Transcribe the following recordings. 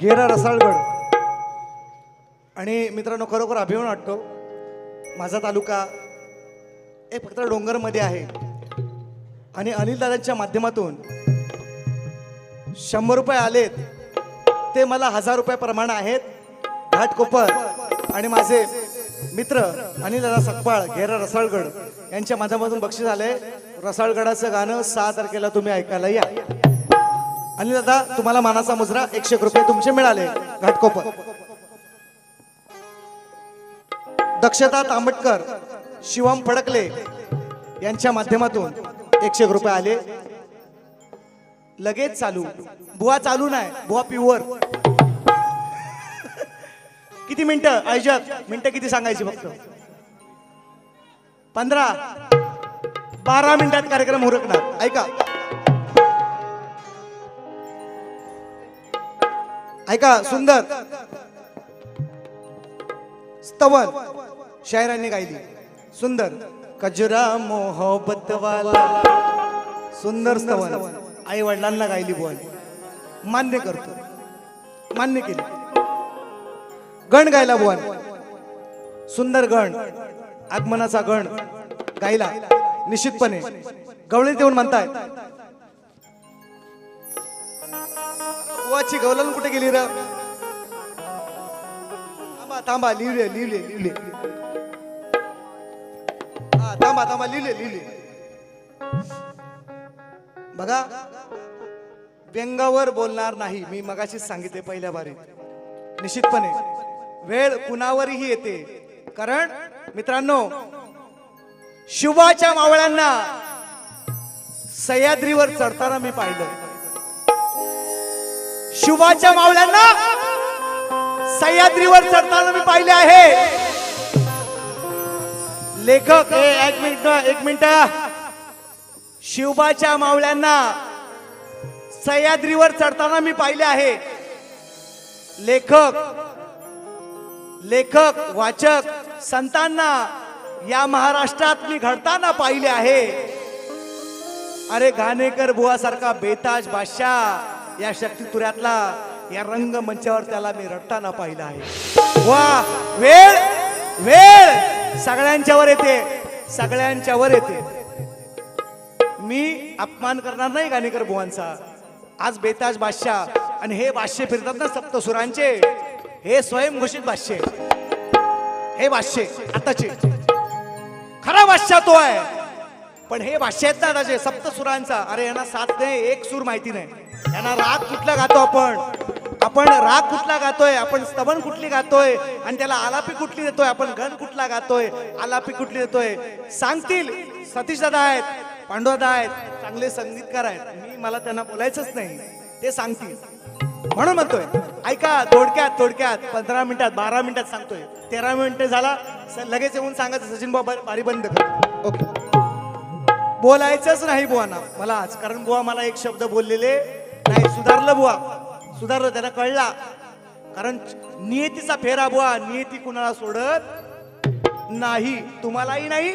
घेरा रसाळगड. आणि मित्रांनो खरोखर अभिमान वाटतो. माझा तालुका हे फक्त डोंगरमध्ये आहे. आणि अनिल दादांच्या माध्यमातून शंभर रुपये आलेत. ते मला हजार रुपये प्रमाण आहेत. घाटकोपर आणि माझे मित्र अनिल दादा सकपाळ घेरा रसाळगड यांच्या माध्यमातून बक्षीस आले रसाळगडाचं गाणं सहा तारखेला तुम्ही ऐकायला या. आणि दादा तुम्हाला मानाचा मुजरा एकशे रुपये तुमचे मिळाले घाटकोपर. दक्षता तांबटकर शिवम फडकले यांच्या माध्यमातून एकशे रुपये आले. लगेच चालू. बुवा चालू नाही बुवा प्युअर किती मिनिटं आयोजक मिनिटं किती सांगायची फक्त? पंधरा बारा मिनिटात कार्यक्रम उरकणार ऐका. ऐका सुंदर. स्तवन शायरांनी गायली. सुंदर. कजरा मोहब्बत वाला. सुंदर स्तवन. आई वडिलांना गायली बोल. मान्य करतो. मान्य केली. गण गायला बोल. सुंदर गण. आगमनाचा गण. गायला. निश्चितपणे. गवळीत देऊन म्हणताय बुवाची गवलन कुठे गेली र? थांबा थांबा लिहिले लिहिले लिहिले हा थांबा थांबा लिहिले लिहिले बघा व्यंगावर बोलणार नाही मी मगाशीच सांगितले पहिल्या बारीत. निश्चितपणे वेळ कुणावरही येते. कारण मित्रांनो शिवाच्या मावळ्यांना सह्याद्रीवर चढताना मी पाहिलं. शिवाच्या मावळ्यांना सह्याद्रीवर चढताना मी पाहिले आहे. लेखक एक मिनिट एक मिनिट. शिवबाच्या मावळ्यांना सह्याद्रीवर चढताना मी पाहिले आहे. लेखक लेखक वाचक संतांना या महाराष्ट्रात मी घडताना पाहिले आहे. अरे घाणेकर बुवासारखा बेताज बादशाह. या शक्तितुऱ्यातला या रंग मंचावर त्याला मी रडताना पाहिलं आहे. वा वेळ वेळ. सगळ्यांच्यावर येते सगळ्यांच्यावर येते. मी अपमान करणार नाही गाणेकर भुवांचा आज बेताज बादशाह आणि हे बादशे फिरतात ना सप्तसुरांचे हे स्वयंघोषित बादशे. हे बादशे आताचे. खरा बादशाह तो आहे. पण हे भाष्य आहेत ना सप्तसुरांचा. अरे यांना सात नाही एक सूर माहिती नाही. त्यांना राग कुठला गातो आपण? आपण राग कुठला गातोय? आपण स्तवन कुठली गातोय? आणि त्याला आलापी कुठली देतोय? आपण गण कुठला गातोय? आलापी कुठली देतोय? सांगतील. सतीश दादा आहेत पांडवदा आहेत चांगले संगीतकार आहेत. मी मला त्यांना बोलायचंच नाही. ते सांगतील. म्हणून म्हणतोय. ऐका थोडक्यात थोडक्यात पंधरा मिनिटात बारा मिनिटात सांगतोय. तेरा मिनिटं झाला लगेच येऊन सांगायचं सचिन बाबा बारी बंद कर. ओके. बोलायचंच नाही बुवाना. मला आज कारण बुवा मला एक शब्द बोललेले नाही सुधारलं बुवा. सुधारलं त्याला कळला. कारण नियतीचा फेरा बुवा नियती कुणाला सोडत नाही. तुम्हालाही नाही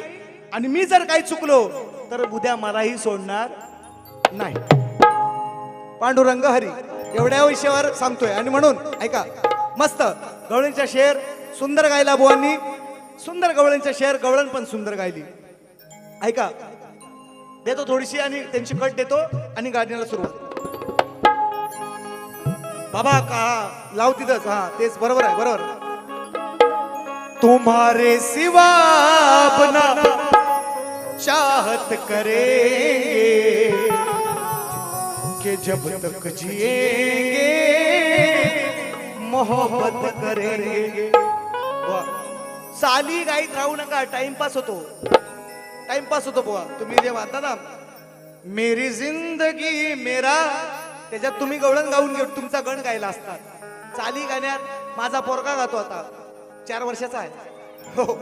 आणि मी जर काही चुकलो तर उद्या मलाही सोडणार नाही. पांडुरंग हरी एवढ्या विषयावर सांगतोय. आणि म्हणून ऐका मस्त. गवळींच्या शेर सुंदर गायला बुवांनी सुंदर गवळींच्या शेर गवळण पण सुंदर गायली. ऐका देतो थोडीशी आणि त्यांची कट देतो आणि गाडण्याला सुरुवात. बाबा का? लाव तिथंच. हा तेच बरोबर आहे बरोबर. तुम्हारे सिवा अपना चाहत करेंगे के जब तक जिएंगे मोहब्बत करेंगे। साली गाईत राहू नका टाइमपास होतो. टाइमपास होतो बुवा तुम्ही जे म्हणता ना मेरी जिंदगी मेरा त्याच्यात तुम्ही गवळण गाऊन घेऊ तुमचा गण गायला असतात. चाली गाण्यात माझा पोरगा गातो आता. चार वर्षाचा आहे. हो.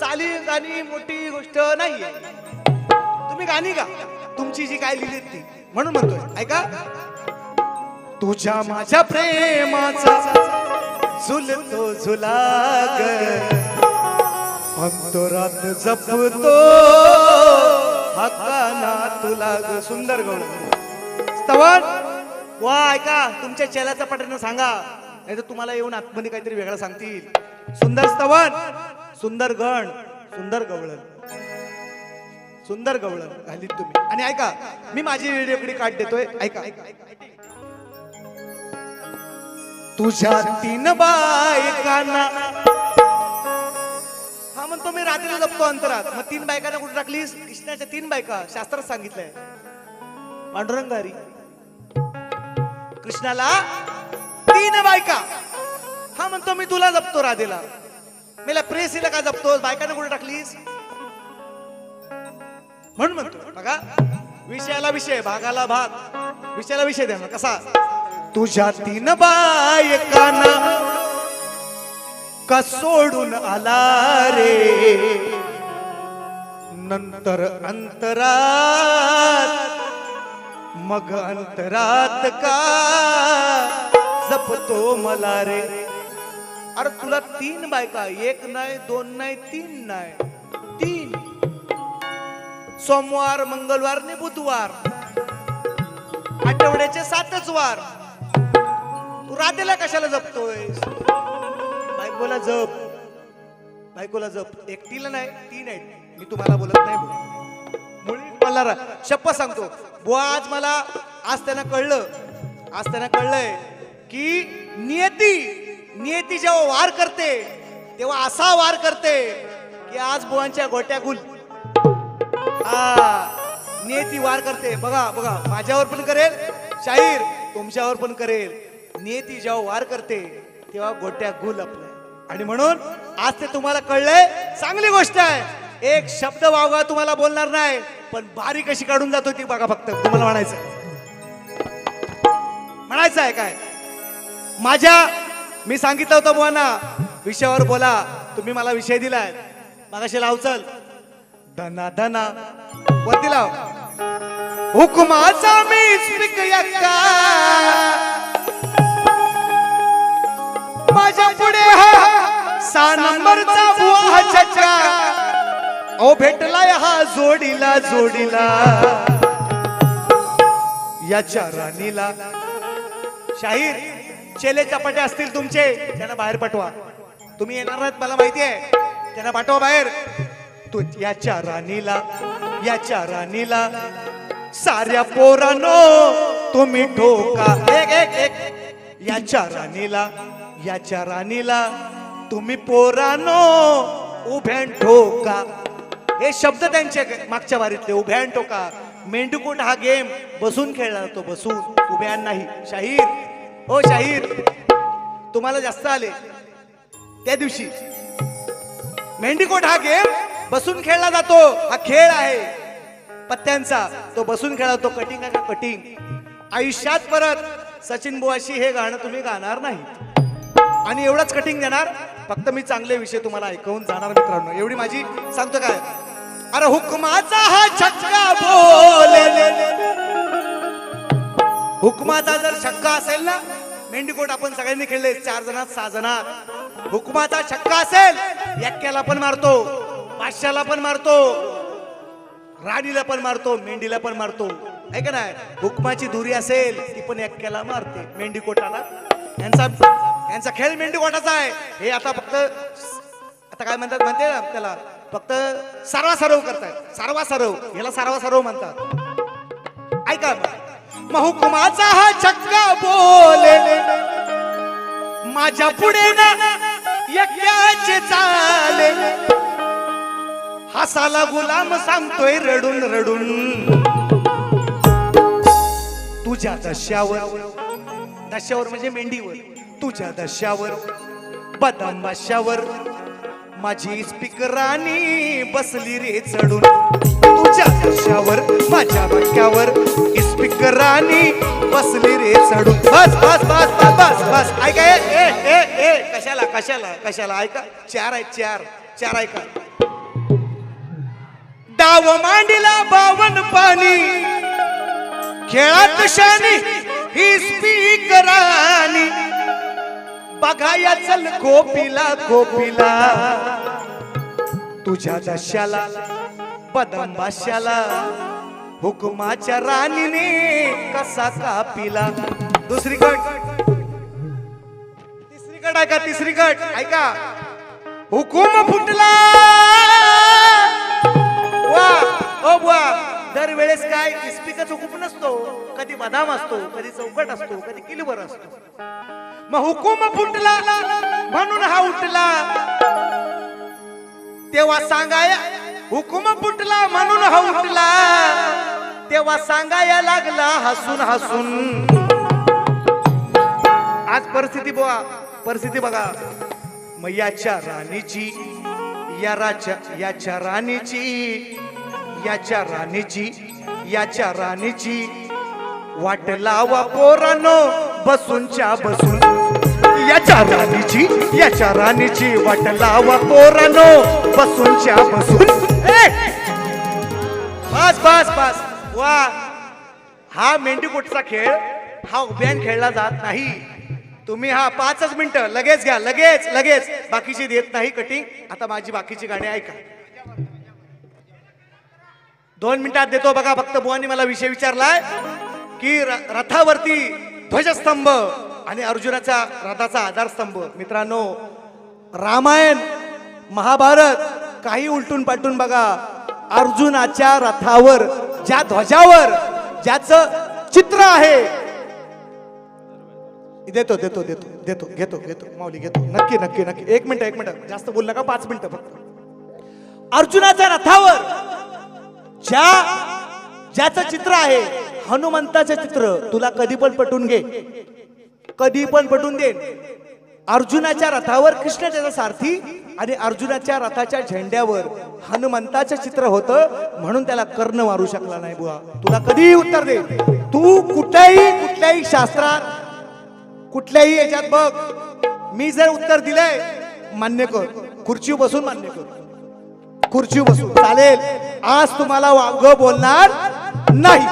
चाली गाणी मोठी गोष्ट नाहीये. तुम्ही गाणी गा. तुमची जी काय लिहिली ती. म्हणून म्हणतोय. ऐका. तुझ्या माझ्या प्रेमाचा झुलतो झुलाग. अंतरात जपतो. हक्काना तुला सुंदर गवळ स्तवन वा ऐका तुमच्या चेल्याचा पटानं सांगा. नाही तर तुम्हाला येऊन आतमध्ये काहीतरी वेगळं सांगतील. सुंदर स्तवन सुंदर गण सुंदर गवळण. सुंदर गवळण घालीत तुम्ही. आणि ऐका मी माझी व्हिडिओ कडे काढ देतोय. ऐका. तुझ्या तीन बायकांना हा म्हणतो मी रात्री जपतो अंतरात. मग तीन बायकांना कुठे टाकलीस? कृष्णाच्या तीन बायका. शास्त्रात सांगितलंय. पांडुरंगारी. कृष्णाला तीन बायका. हा म्हणतो मी तुला जपतो राधेला. मेला प्रेसीला का जपतोस? बायकाने कुठे टाकलीस? म्हणून म्हणतो बघा विषयाला विषय भागाला भाग. विषयाला विषय द्या कसा? तुझ्या तीन बायकाना का सोडून आला रे? नंतर अंतरात मग अंतरात का? जपतो मला रे. अरे तुला तीन बायका एक नाही दोन नाही तीन नाही. तीन. सोमवार मंगळवार आणि बुधवार. आठवड्याचे सातच वार. तू राधेला कशाला जपतोय बायकोला जप. बायकोला जप. एकटीला नाही तीन आहेत मी तुम्हाला बोलत नाही बुवा. शप्प सांगतो. बुवा आज मला आज त्यांना कळलं आज त्यांना कळलंय की नियती नियती जेव्हा वार करते तेव्हा असा वार करते की आज बुवांच्या गोट्या गुल. हा नियती वार करते. बघा बघा माझ्यावर पण करेल शाहीर तुमच्यावर पण करेल. नियती जेव्हा वार करते तेव्हा गोट्या गुल आपल्या. आणि म्हणून आज ते तुम्हाला कळलंय चांगली गोष्ट आहे. एक शब्द वावगा तुम्हाला बोलणार नाही. पण बारी कशी काढून जातो ती बघा फक्त तुम्हाला म्हणायचं म्हणायचं आहे काय? माझ्या मी सांगितलं होतं बुवांना विषयावर बोला तुम्ही मला विषय दिलाय. मागाशी लाव चल. धना धना. वरती लाव? हुकुमाचा मी माझ्या पुढे हा सहा नंबरचा हा ओ भेटलाय हा जोडीला जोडीला. याच्या राणीला. शाहीर चेले चपाटे असतील तुमचे त्यांना बाहेर पाठवा. तुम्ही येणार नाहीत मला माहिती आहे. त्यांना पाठवा बाहेर. तू याच्या राणीला याच्या राणीला. साऱ्या पोरानो तुम्ही ठोका. एक एक एक. याच्या राणीला याच्या राणीला. तुम्ही पोरानो उभ्या ठोका. हे शब्द त्यांचे मागच्या वारीतले उभ्यान टोका. मेंढूकोट हा गेम बसून खेळला जातो बसून. उभ्यान नाही. शाहीर. हो शाहीर. तुम्हाला जास्त आले. त्या दिवशी. मेंढीकोट हा गेम बसून खेळला जातो. हा खेळ आहे. पत्त्यांचा. तो बसून खेळला तो कटिंग आहे का कटिंग. आयुष्यात परत सचिन बुवाशी हे गाणं तुम्ही गाणार नाही आणि एवढंच कटिंग देणार. फक्त मी चांगले विषय तुम्हाला ऐकवून जाणार मित्रांनो. एवढी माझी सांगतो काय? अरे हुकमाचा हा छक्का बोल. हुकमाचा जर छक्का असेल ना मेंढीकोट आपण सगळ्यांनी खेळले चार जणात सहा जणात. हुकमाचा छक्का असेल एक्क्याला पण मारतो पाचशाला पण मारतो राणीला पण मारतो मेंढीला पण मारतो. आहे का नाही? हुकमाची दुरी असेल ती पण एक्क्याला मारते मेंढीकोटाला. यांचा यांचा खेळ मेंढीकोटाचा आहे. हे आता फक्त आता काय म्हणतात म्हणते ना त्याला फक्त सारवा सारव करतायत. सारवा सारव याला सारवा सारव म्हणतात. ऐका. महुकुमाचा हा चक्का बोले. माझ्या पुढे ना यज्ञाचे चाले. हसाला गुलाम सांगतोय रडून रडून. तुझ्या दश्यावर. दश्यावर म्हणजे मेंढीवर. तुझ्या दश्यावर. बदाम बाशावर माझी स्पीकरानी बसली रे चढून. तुझ्या दृश्यावर माझ्या वाक्यावर स्पीकरानी बसली रे चढून. बस बस बस बस बस बस. ऐका ए ए ए ए. कशाला कशाला कशाला? ऐका. चार आहे चार. चार ऐका. डाव मांडीला बावन पाणी. खेळात शानी ही स्पीकरानी बघाया चल गोपीला गोपीला. तुझ्या दशाला पदमाशाला हुकुमाच्या राणीने कसा कापिला. दुसरी गट तिसरी गट ऐका तिसरी गट ऐका. हुकुम फुटला. वा ओ बुवा दरवेळेस काय इस्पिकच हुकूम नसतो. कधी बदाम असतो कधी चौकट असतो कधी किलबर असतो. मग हुकुम फुटला म्हणून हा उठला. तेव्हा सांगाया हुकुम फुटला म्हणून हा उठला. तेव्हा सांगाया लागला हसून हसून. आज परिस्थिती बघा परिस्थिती बघा. मग याच्या राणीची या राजा याच्या राणीची याच्या राणीची याच्या राणीची. वाट लावा पोरानो बसूनच्या बसून. याच्या राणीची याच्या राणीची वाट लावा पोरानो. बसूनच्या बसून. बस बस बस. वा. हा मेंढीकोटचा खेळ हा उभ्यान खेळला जात नाही. तुम्ही हा पाचच मिनिटं लगेच घ्या लगेच लगेच. बाकीची देत नाही कटिंग आता माझी बाकीची गाणी ऐका. दोन मिनिटात देतो बघा फक्त बुवानी मला विषय विचारलाय की र- रथावरती ध्वजस्तंभ. आणि अर्जुनाचा रथाचा आधारस्तंभ. मित्रांनो रामायण महाभारत काही उलटून पालटून बघा. अर्जुनाच्या रथावर ज्या ध्वजावर ज्याचं चित्र आहे. देतो देतो देतो देतो घेतो घेतो. माऊली घेतो. नक्की नक्की नक्की. एक मिनिट एक मिनिट. जास्त बोल नका पाच मिनिटं फक्त. अर्जुनाच्या रथावर ज्या ज्याचं चित्र आहे हनुमंताचं चित्र तुला कधी पण पटून घे. कधी पण पटून दे अर्जुनाच्या रथावर कृष्ण त्याचा सारथी आणि अर्जुनाच्या रथाच्या झेंड्यावर हनुमंताचं चित्र होतं म्हणून त्याला कर्ण मारू शकला नाही बुवा. तुला कधीही उत्तर दे तू कुठल्याही कुठल्याही शास्त्रात कुठल्याही याच्यात बघ. मी जर उत्तर दिलंय मान्य कर. खुर्ची बसून मान्य कर. खुर्ची बसून. चालेल. आज तुम्हाला वावग बोलणार नाही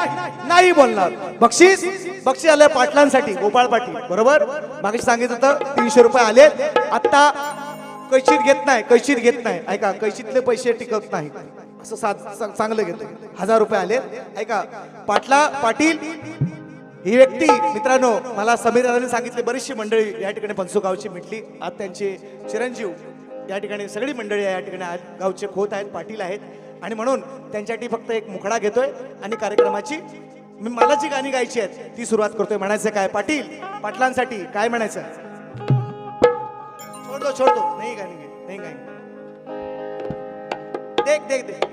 नाही बोलणार. बक्षीस बक्षीस आलं पाटलांसाठी गोपाळ पाटील. बरोबर? मागे सांगितलं होतं तीनशे रुपये आले आता कैशीत घेत नाही कैशीत घेत नाही. ऐका कैशीतले पैसे टिकत नाही. असं चांगलं घेतो हजार रुपये आले ऐका पाटला पाटील ही व्यक्ती मित्रांनो मला समीर दादांनी सांगितले बरीचशी मंडळी या ठिकाणी पंचुगावची मिटली. आज त्यांचे चिरंजीव या ठिकाणी सगळी मंडळी या ठिकाणी गावचे खोत आहेत पाटील आहेत. आणि म्हणून त्यांच्यासाठी फक्त एक मुखडा घेतोय आणि कार्यक्रमाची मी मला जी गाणी गायची आहेत ती सुरुवात करतोय. म्हणायचं काय? पाटील पाटलांसाठी काय म्हणायचं? छोडतो छोडतो. नाही गाणी नाही गाणी देख देख देख.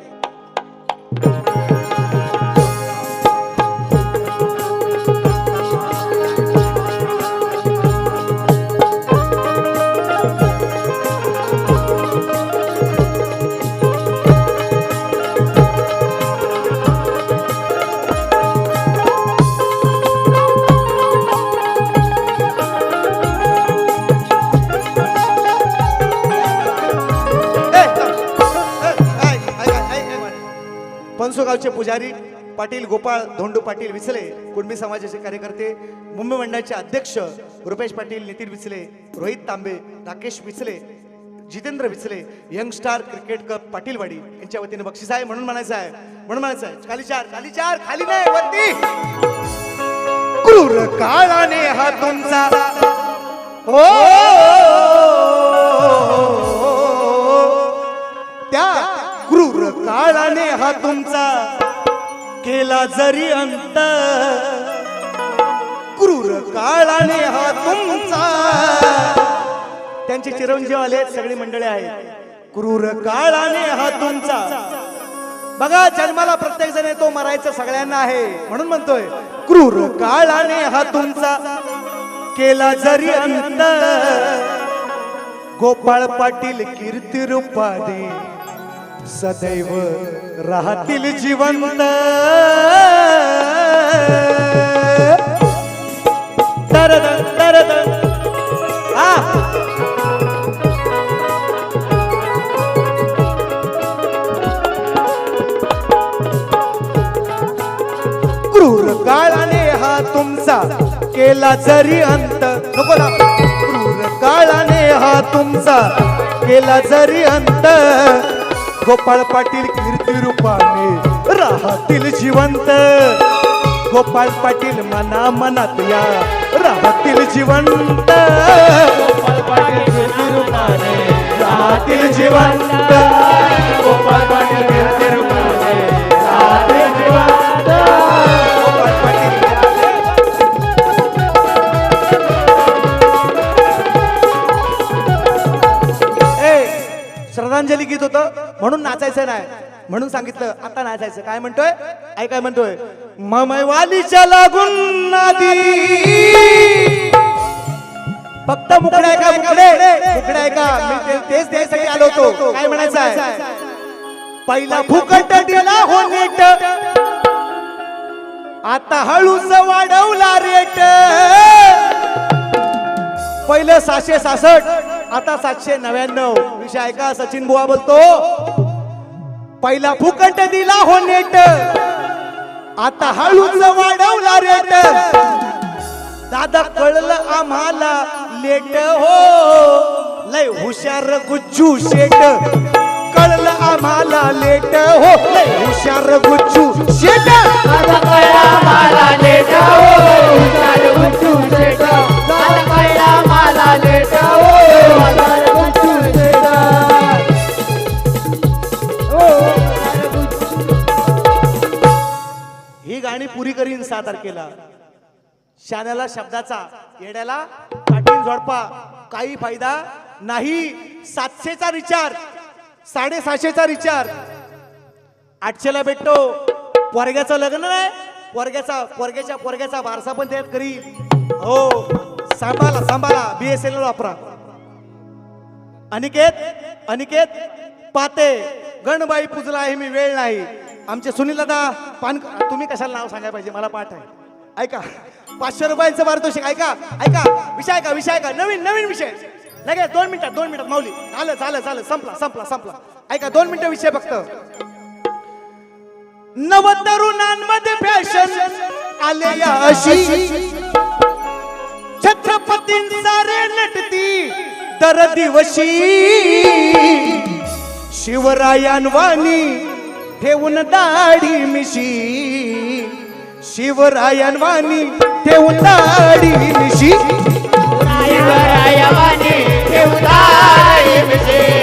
ऐ. पुजारी पाटील गोपाळ धोंडू पाटील विचले कुणबी समाजाचे कार्यकर्ते मुंबई मंडळाचे अध्यक्ष Rupesh Patil Nitin Vichle Rohit Tambe Rakesh Vichle Jitendra Vichle young star cricket cup Patilwadi यांच्या वतीने बक्षीस आहे म्हणून म्हणायचं आहे म्हणून म्हणायचं आहे खाली चार खाली चार खाली नाही वरती क्रूर काळाने हा तुमचा हो त्या काळाने हा तुमचा केला जरी अंत. क्रूर काळाने हा तुमचा. त्यांचे चिरंजीव आले सगळी मंडळी आहेत. क्रूर काळाने हा तुमचा. बघा जन्माला प्रत्येक जण येतो मरायचं सगळ्यांना आहे. म्हणून म्हणतोय क्रूर काळाने हा तुमचा. केला जरी अंत. गोपाळ पाटील कीर्ती रूपाने सदैव राहतील जिवंत. तरदन, तरदन. आ. क्रूर काळाने हा तुमचा केला जरी अंत. नको ना. क्रूर काळाने हा तुमचा केला जरी अंत. गोपाळ पाटील कीर्ती रूपाने राहतील जिवंत. गोपाळ पाटील मना मनात या राहतील जिवंत. राहतील जिवंत. गोपाळ पाटील ए श्रद्धांजली गीत होतं? म्हणून नाचायचं नाही. म्हणून सांगितलं आता नाचायचं. काय म्हणतोय? आई काय म्हणतोय? ममवालीच्या लागून नादी. फक्त मुकडे का मुकडे मुकडे का तेच द्यायसाठी आलो होतो. काय म्हणायचं आहे? पहिला फुकट दिला हो नीट. आता हळूच वाढवला रेट. पहिलं सातशे सासष्ट आता सातशे नव्याण्णव. विषय ऐका सचिन बुवा बोलतो पहिला फुकट दिला हो नेट आता हळूच वाढवला रेट. दादा कळलं आम्हाला लेट हो लय हुशार गुच्चू शेट. कळलं आम्हाला लेट हो लय हुशार गुच्चू शेट. दादा कळला आम्हाला लेट हो हुशार गुच्चू शेट. ही गाणी पुरी करीन सहा तारखेला. शाण्याला शब्दाचा येड्याला पाटील झोडपा काही फायदा नाही. सातशेचा रिचार्ज साडेसहाशेचा रिचार्ज. आठशेला भेटतो. पोरग्याचं लग्न नाही पोरग्याचा पोरग्याच्या पोरग्याचा वारसा पण त्यात करील हो. सांभाळा सांभाळा. बीएसएल वापरा. अनिकेत अनिकेत पाते गणबाई पुजला आहे मी वेळ नाही. आमचे सुनील दादा पान तुम्ही कशाला नाव सांगायला पाहिजे? मला पाठ आहे. ऐका. पाचशे रुपयांचं पारितोषिक ऐका ऐका. विषय ऐका विषय ऐका. नवीन नवीन विषय. लगेच दोन मिनिटात दोन मिनिटात. माऊली झालं झालं झालं. संपला संपला संपला. ऐका दोन मिनिटं विषय फक्त. नव तरुणांमध्ये फॅशन आले या अशी छत्रपतींचा रे नटती दर दिवशी. शिवरायांवानी ठेवून दाढी मिशी. शिवरायांवानी ठेवून दाढी मिशी. शिवरायांवानी ठेवून दाढी मिशी.